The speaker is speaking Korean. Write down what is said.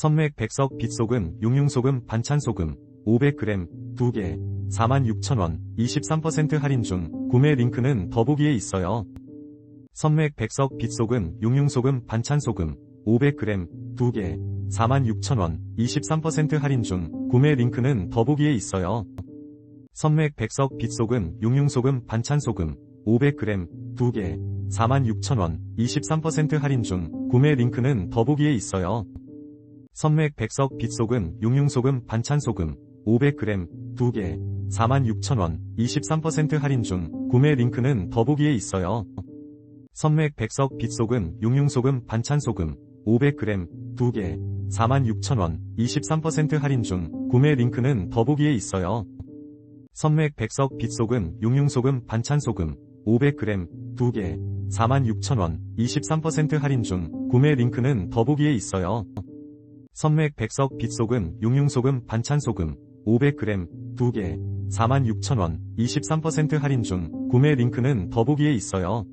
선맥 백석 빛소금 용융소금 반찬소금 500g 2개 46,000원 23% 할인 중 구매 링크는 더보기에 있어요. 선맥 백석 빛소금 용융소금 반찬소금 500g 2개 46,000원 23% 할인 중 구매 링크는 더보기에 있어요. 선맥 백석 빛소금 용융소금 반찬소금 500g 2개 46,000원 23% 할인 중 구매 링크는 더보기에 있어요. 선맥 백석 빛소금 용융소금 반찬소금 500g 2개 46,000원 23% 할인 중 구매 링크는 더보기에 있어요. 선맥 백석 빛소금 용융소금 반찬소금 500g 2개 46,000원 23% 할인 중 구매 링크는 더보기에 있어요. 선맥 백석 빛소금 용융소금 반찬소금 500g 2개 46,000원 23% 할인 중 구매 링크는 더보기에 있어요. 선맥 백석 빛소금 용융소금 반찬소금 500g 2개 46,000원 23% 할인 중 구매 링크는 더보기에 있어요.